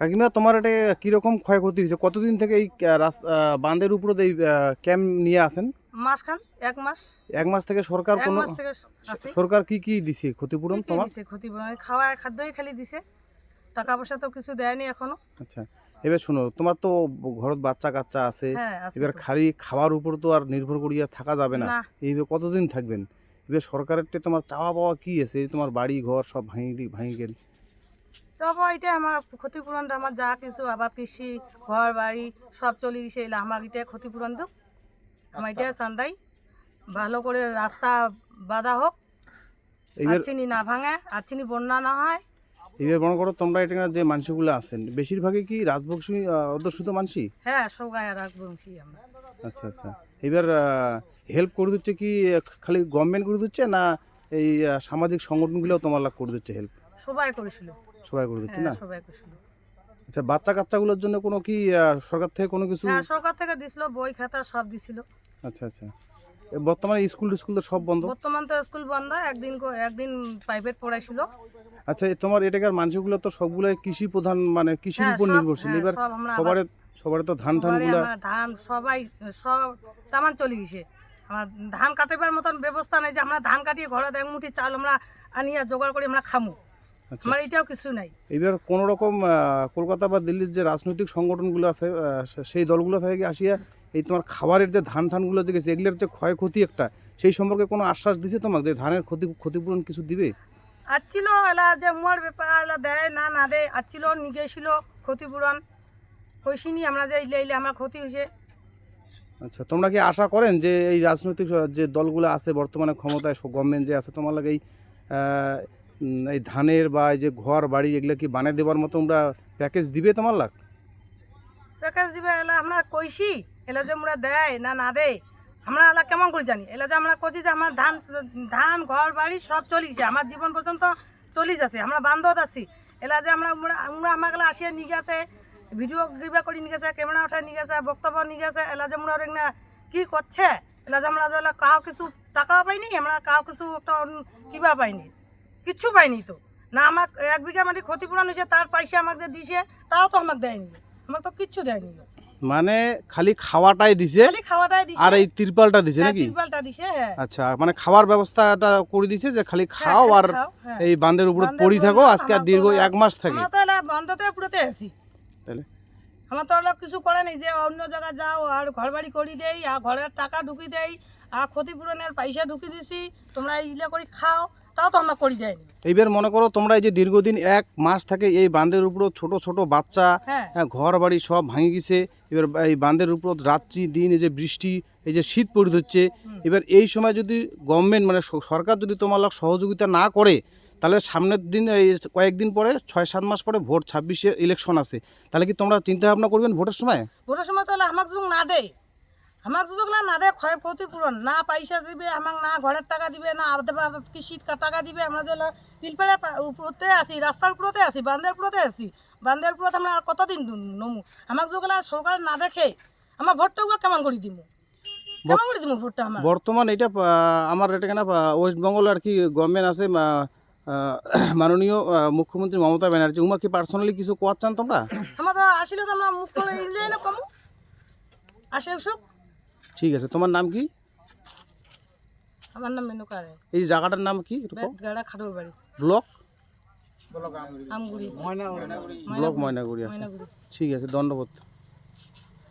কাকিমা তোমার এটা কীরকম ক্ষয়ক্ষতি হয়েছে? কতদিন থেকে এই রাস্তা বাঁধের উপরে এই ক্যাম্প নিয়ে আসেন? মাসখান এক মাস। এক মাস থেকে সরকার কোনো সরকার কি কি দিছে? ক্ষতিপূরণ তোমার? ক্ষতিপূরণ খাওয়া খাদ্যই খালি দিছে। টাকা পয়সা তো কিছু দেয়নি এখনও। আচ্ছা এবার শোনো তোমার তো ঘরত বাচ্চা কাচ্চা আছে। হ্যাঁ এবার খালি খাওয়ার উপর তো আর নির্ভর করিয়া থাকা যাবে না। এইভাবে কতদিন থাকবেন? এবার সরকারের তোমার চাওয়া পাওয়া কি আছে? তোমার বাড়ি ঘর সব ভাঙি ভাঙি গেল। সব এটা আমার ক্ষতিপূরণটা আমার যা কিছু আবাদ কৃষি ঘর বাড়ি সব চলে গেছে এলে আমার এটা ক্ষতিপূরণ হোক আমার এটা চান্দাই। ভালো করে রাস্তা বাঁধা হোক। আচ্ছিনি না ভাঙে আচ্ছিনি বন্যা না হয়। এবার মনে করো তোমরা এটা যে মানুষগুলো আছেন বেশিরভাগই কি রাজবংশী অধ্যুষিত মানসি? হ্যাঁ সব গায়ে রাখব আমরা। আচ্ছা আচ্ছা। এবার হেল্প করে দিচ্ছে কি খালি গভর্নমেন্ট করে দিচ্ছে না এই সামাজিক সংগঠনগুলোও তোমার লাগ করে দিচ্ছে হেল্প সবাই করেছিল। সবাই করে দিচ্ছে না? হ্যাঁ সবাই করেছিল। আচ্ছা বাচ্চা কাচ্চাগুলোর জন্য কোনো কি সরকার থেকে কোনো কিছু হ্যাঁ সরকার থেকে দিছিল বই খাতা সব দিছিল। আচ্ছা আচ্ছা। বর্তমানে স্কুল টিস্কুল তো সব বন্ধ? বর্তমান তো স্কুল বন্ধ একদিন একদিন প্রাইভেট পড়াইছিল। আচ্ছা তোমার এটাকার মানুষগুলো তো সবগুলো কৃষি প্রধান মানে কৃষির হ্যাঁ, উপর নির্ভরশীল। হ্যাঁ, এবার সবার সবার তো ধান বাড়ি গুলা ধান সবাই সব তামান চলে গেছে। আমার ধান কাটাবার মতন ব্যবস্থা নেই যে আমরা ধান কাটিয়ে ঘরে এক মুঠি চাল আমরা আনিয়া জোগাড় করে আমরা খামু। আমার এটাও কিছু নাই। এবার কোন রকম কলকাতা বা দিল্লির যে রাজনৈতিক সংগঠনগুলো আছে সেই দলগুলো থেকে আসিয়া এই তোমার খাবারের যে ধান ধানগুলো যে গেছে এগুলোর যে ক্ষয়ক্ষতি একটা সেই সম্পর্কে কোনো আশ্বাস দিছে তোমাকে যে ধানের ক্ষতি ক্ষতিপূরণ কিছু দিবে? আচ্ছিল এলা যে মুয়ার ব্যাপার এলা দেয় না না দেয় আচ্ছিল নিগেছিল ক্ষতিপূরণ। কইসিনি আমরা যে ইলে ইলে আমার ক্ষতি হয়েছে আচ্ছা তোমরা কি আশা করেন যে এই রাজনৈতিক যে দলগুলো আছে বর্তমানে ক্ষমতায় গভর্নমেন্ট যে আছে তোমার লাগে এই এই ধানের বা এই যে ঘর বাড়ি এগুলো কি বানিয়ে দেওয়ার মতো তোমরা প্যাকেজ দিবে তোমার লাগ? প্যাকেজ দিবে, এলা আমরা কইছি, এলা যে আমরা দেয় না না দেয় আমরা এলা কেমন করে জানি? এলা যে আমরা কইছি যে আমার ধান ধান, ঘর, বাড়ি সব চলে গেছে, আমার জীবন পর্যন্ত চলে যাচ্ছে, আমরা বান্ধব আছি। এলা যে আমরা আমরা আমরা আমাকে আসিয়ে নিয়ে গেছে, ভিডিও কিবা করে নিয়ে গেছে, ক্যামেরা উঠায় নিয়ে গেছে, বক্তব্য নিয়ে গেছে, এলা যে আমরা না কি করছে? এলা যে আমরা কাউ কিছু টাকাও পাইনি, আমরা কাউ কিছু একটা কিবা পাইনি। কিচ্ছু পাইনি তো। না আমার এক বিঘা মাটি ক্ষতিপূরণ হয়েছে তার পয়সা আমাকে যে দিছে তাও তো আমাকে দেয়নি। আমাকে তো কিচ্ছু দেয়নি। মানে খালি খাওয়াটাই দিছে খালি খাওয়াটাই দিছে। আর এই তিরপালটা দিছে হ্যাঁ, নাকি? তিরপালটা দিছে হ্যাঁ। আচ্ছা মানে খাওয়ার ব্যবস্থাটা করে দিছে যে খালি খাও আর হ্যাঁ। এই বাঁধের উপরে পড়ি থাকো আজকে আর দীর্ঘ এক মাস থাকে। আমরা তো এলা বন্ধতে পুরোতে আছি তাহলে? আমার তো কিছু করে নেই যে অন্য জায়গায় যাও আর ঘর বাড়ি করি দেই আর ঘরের টাকা ঢুকি দেই আর ক্ষতিপূরণের পয়সা ঢুকি দিছি তোমরা ইলে করে খাও তাও তো আমরা করি দেয়নি এইবার মনে করো তোমরা এই যে দীর্ঘদিন এক মাস থাকে এই বাঁধের উপর ছোট ছোট বাচ্চা হ্যাঁ। হ্যাঁ, ঘর বাড়ি সব ভাঙে গেছে। এবার এই বাঁধের উপর রাত্রি দিন এই যে বৃষ্টি এই যে শীত পড়ে হচ্ছে এবার এই সময় যদি গভর্নমেন্ট মানে স- সরকার যদি তোমার লোক সহযোগিতা না করে তাহলে সামনের দিন এই কয়েকদিন পরে ছয় সাত মাস পরে ভোট ছাব্বিশে ইলেকশন আছে তাহলে কি তোমরা চিন্তা ভাবনা করবেন ভোটের সময়? ভোটের সময় তাহলে আমাকে যদি না দেয় আমাকে যদি না না দেয় ক্ষয় ক্ষতিপূরণ না পয়সা দিবে আমাকে না ঘরের টাকা দিবে না কা- টাকা দিবে আমরা যে তিলপাড়ে উপরতে আছি রাস্তার উপরতে আছি বান্ধের উপরতে আছি। বান্ধের উপরতে আমরা আর কতদিন নমু? আমাকে যদি সরকার না দেখে আমার ভোটটা কেমন করে দিব কেমন করে দিব ভোটটা আমার বর্তমান এটা আমার এটা কেন ওয়েস্ট বেঙ্গল আর কি গভর্নমেন্ট আছে মাননীয় মুখ্যমন্ত্রী মমতা ব্যানার্জি উমা কি পার্সোনালি কিছু কোয়ার চান তোমরা? আমার তো আসলে তো আমরা মুখ করে ইংলিশ না কমু? আসে ঠিক আছে তোমার নাম কি? আমার নাম মেনুকা রায়। এই জায়গাটার নাম কি? খাটোর বাড়ি। ব্লক? আমগুড়ি। ব্লক ময়নাগুড়ি আছে ঠিক আছে ধন্যবাদ